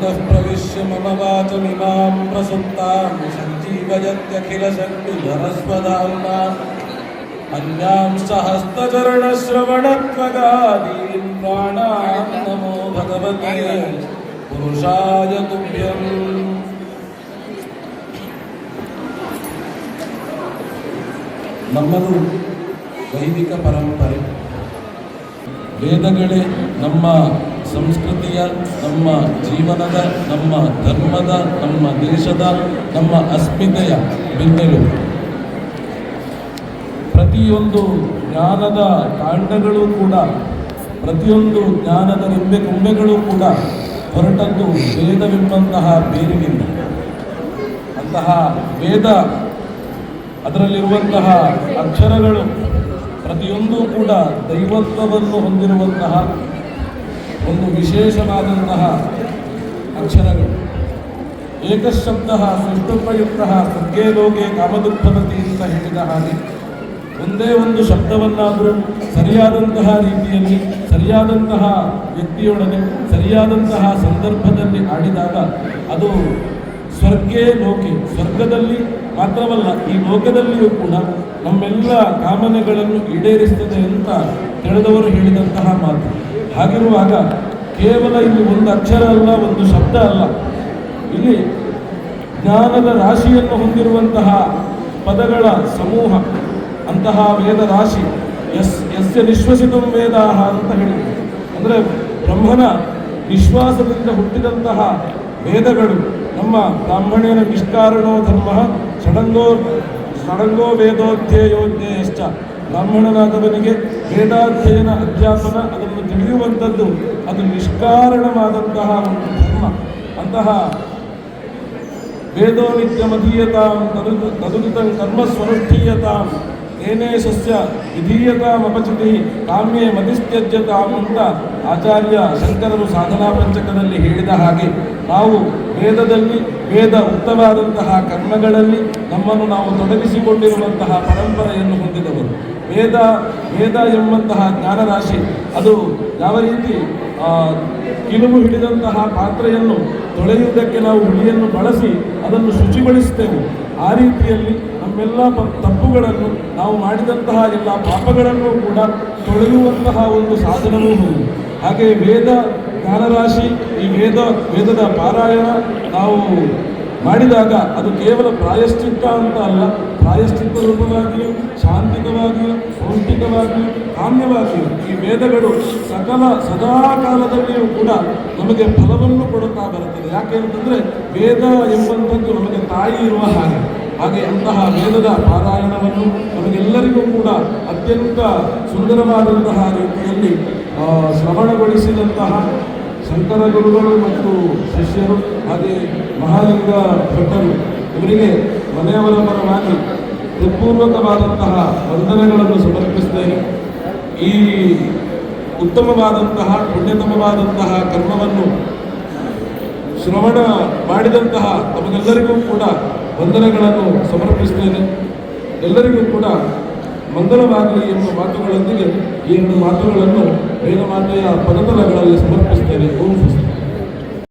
योऽन्तः प्रविश्य मम वाचमिमां प्रसुप्तां सञ्जीवयत्यखिलशक्तिधरस्वधाम्ना अन्यांश्च हस्तचरणश्रवणत्वगादीन् प्राणान् नमो भगवते पुरुषाय तुभ्यम् ನಮ್ಮದು ವೈದಿಕ ಪರಂಪರೆ ವೇದಗಳೇ ನಮ್ಮ ಸಂಸ್ಕೃತಿಯ, ನಮ್ಮ ಜೀವನದ, ನಮ್ಮ ಧರ್ಮದ, ನಮ್ಮ ದೇಶದ, ನಮ್ಮ ಅಸ್ಮಿತೆಯ ಬೆನ್ನೆಲು ಪ್ರತಿಯೊಂದು ಜ್ಞಾನದ ಕಾಂಡಗಳು ಕೂಡ, ಪ್ರತಿಯೊಂದು ಜ್ಞಾನದ ನಿಂಬೆ ಕೊಂಬೆಗಳು ಕೂಡ ಹೊರಟದ್ದು ವೇದವೆಂಬಂತಹ ಬೇರಿನಿಂದ. ಅಂತಹ ವೇದ ಅದರಲ್ಲಿರುವಂತಹ ಅಕ್ಷರಗಳು ಪ್ರತಿಯೊಂದು ಕೂಡ ದೈವತ್ವವನ್ನು ಹೊಂದಿರುವಂತಹ ಒಂದು ವಿಶೇಷವಾದಂತಹ ಅಕ್ಷರಗಳು. ಏಕಶಬ್ದ, ಸೃಷ್ಟುಪಯುಕ್ತ ಸರ್ಗೇ ಲೋಕೆ ಕಾಮದುತ್ಪನ್ನತಿ ಅಂತ ಹೇಳಿದ ಹಾಗೆ ಒಂದೇ ಒಂದು ಶಬ್ದವನ್ನಾದರೂ ಸರಿಯಾದಂತಹ ರೀತಿಯಲ್ಲಿ, ಸರಿಯಾದಂತಹ ವ್ಯಕ್ತಿಯೊಡನೆ, ಸರಿಯಾದಂತಹ ಸಂದರ್ಭದಲ್ಲಿ ಆಡಿದಾಗ ಅದು ಸ್ವರ್ಗೇ ಲೋಕೆ. ಸ್ವರ್ಗದಲ್ಲಿ ಮಾತ್ರವಲ್ಲ, ಈ ಲೋಕದಲ್ಲಿಯೂ ಕೂಡ ನಮ್ಮೆಲ್ಲ ಕಾಮನೆಗಳನ್ನು ಈಡೇರಿಸುತ್ತದೆ ಅಂತ ತಿಳಿದವರು ಹೇಳಿದಂತಹ ಮಾತು. ಹಾಗಿರುವಾಗ ಕೇವಲ ಇಲ್ಲಿ ಒಂದು ಅಕ್ಷರ ಅಲ್ಲ, ಒಂದು ಶಬ್ದ ಅಲ್ಲ. ಇಲ್ಲಿ ಜ್ಞಾನದ ರಾಶಿಯನ್ನು ಹೊಂದಿರುವಂತಹ ಪದಗಳ ಸಮೂಹ, ಅಂತಹ ವೇದ ರಾಶಿ ಎಸ್ ಎಸ್ಯ ನಿಶ್ವಸಿತ ವೇದಾಹ ಅಂತ ಹೇಳಿದ್ರು ಅಂದರೆ ಬ್ರಹ್ಮನ ವಿಶ್ವಾಸದಿಂದ ಹುಟ್ಟಿದಂತಹ ವೇದಗಳು ನಮ್ಮ ಬ್ರಾಹ್ಮಣೇನ ನಿಷ್ಕಾರಣೋ ಧರ್ಮ ಷಡಂಗೋ ಷಡಂಗೋ ವೇದೋಧ್ಯಯೋಜ್ಞೇಶ್ಚ. ಬ್ರಾಹ್ಮಣನಾದವನಿಗೆ ವೇದಾಧ್ಯಯನ ಅಧ್ಯಾಪನ ಅದನ್ನು ತಿಳಿಯುವಂಥದ್ದು, ಅದು ನಿಷ್ಕಾರಣವಾದಂತಹ ಒಂದು ಧರ್ಮ. ಅಂತಹ ವೇದೋ ನಿತ್ಯಮಧೀಯತಾಂ ತದು ತದುಗಿತ ಕರ್ಮ ಸ್ವನುಷ್ಠೀಯತಾಂ ಏನೇ ಸಸ್ಯ ವಿಧೀಯತಾಮಪಚಿತಿ ಕಾಮ್ಯೆ ಮತಿಸ್ತ್ಯಜ್ಯತಾಂ ಅಂತ ಆಚಾರ್ಯ ಶಂಕರರು ಸಾಧನಾ ಪಂಚಕದಲ್ಲಿ ಹೇಳಿದ ಹಾಗೆ, ನಾವು ವೇದದಲ್ಲಿ ವೇದ ಉಕ್ತವಾದಂತಹ ಕರ್ಮಗಳಲ್ಲಿ ನಮ್ಮನ್ನು ನಾವು ತೊಡಗಿಸಿಕೊಂಡಿರುವಂತಹ ಪರಂಪರೆಯನ್ನು ಹೊಂದಿದವರು. ವೇದ ವೇದ ಎಂಬಂತಹ ಜ್ಞಾನರಾಶಿ, ಅದು ಯಾವ ರೀತಿ ಕಿಲುಬು ಹಿಡಿದಂತಹ ಪಾತ್ರೆಯನ್ನು ತೊಳೆಯುವುದಕ್ಕೆ ನಾವು ಹುಳಿಯನ್ನು ಬಳಸಿ ಅದನ್ನು ಶುಚಿಗೊಳಿಸುತ್ತೇವೆ. ಆ ರೀತಿಯಲ್ಲಿ ನಮ್ಮೆಲ್ಲ ತಪ್ಪುಗಳನ್ನು ನಾವು ಮಾಡಿದಂತಹ ಎಲ್ಲ ಪಾಪಗಳನ್ನು ಕೂಡ ತೊಳೆಯುವಂತಹ ಒಂದು ಸಾಧನವೂ ಹೌದು. ಹಾಗೆ ವೇದ ಜ್ಞಾನರಾಶಿ, ಈ ವೇದ, ವೇದದ ಪಾರಾಯಣ ನಾವು ಮಾಡಿದಾಗ ಅದು ಕೇವಲ ಪ್ರಾಯಶ್ಚಿತ್ತ ಅಂತ ಅಲ್ಲ, ಪ್ರಾಯಶ್ಚಿತ್ತ ರೂಪವಾಗಿಯೂ, ಶಾಂತಿಕವಾಗಿಯೂ ಪೌಷ್ಟಿಕವಾಗಿಯೂ ಕಾಮ್ಯವಾಗಿಯೂ ಈ ವೇದಗಳು ಸಕಲ ಸದಾ ಕಾಲದಲ್ಲಿಯೂ ಕೂಡ ನಮಗೆ ಫಲವನ್ನು ಕೊಡುತ್ತಾ ಬರುತ್ತದೆ. ಯಾಕೆ ಅಂತಂದರೆ ವೇದ ಎಂಬಂಥದ್ದು ನಮಗೆ ತಾಯಿ ಇರುವ ಹಾಗೆ. ಹಾಗೆ ಅಂತಹ ವೇದದ ಪಾರಾಯಣವನ್ನು ನಮಗೆಲ್ಲರಿಗೂ ಕೂಡ ಅತ್ಯಂತ ಸುಂದರವಾದಂತಹ ರೀತಿಯಲ್ಲಿ ಶ್ರವಣಗೊಳಿಸಿದಂತಹ ಶಂಕರ ಗುರುಗಳು ಮತ್ತು ಶಿಷ್ಯರು, ಹಾಗೆ ಮಹಾಲಿಂಗ ಭಟ್ಟರು, ಇವರಿಗೆ ಮನೆಯವರ ಪರವಾಗಿ ಹೃತ್ಪೂರ್ವಕವಾದಂತಹ ವಂದನೆಗಳನ್ನು ಸಮರ್ಪಿಸ್ತೇನೆ. ಈ ಉತ್ತಮವಾದಂತಹ, ಪುಣ್ಯತಮವಾದಂತಹ ಕರ್ಮವನ್ನು ಶ್ರವಣ ಮಾಡಿದಂತಹ ತಮಗೆಲ್ಲರಿಗೂ ಕೂಡ ವಂದನೆಗಳನ್ನು ಸಮರ್ಪಿಸ್ತೇನೆ ಎಲ್ಲರಿಗೂ ಕೂಡ ಮಂಗಲವಾಗಲಿ ಎಂಬ ಮಾತುಗಳೊಂದಿಗೆ ಈ ಎರಡು ಮಾತುಗಳನ್ನು ವೇದಮಾತೆಯ ಪದತಲಗಳಲ್ಲಿ ಸಮರ್ಪಿಸ್ತೇನೆ ಓಂ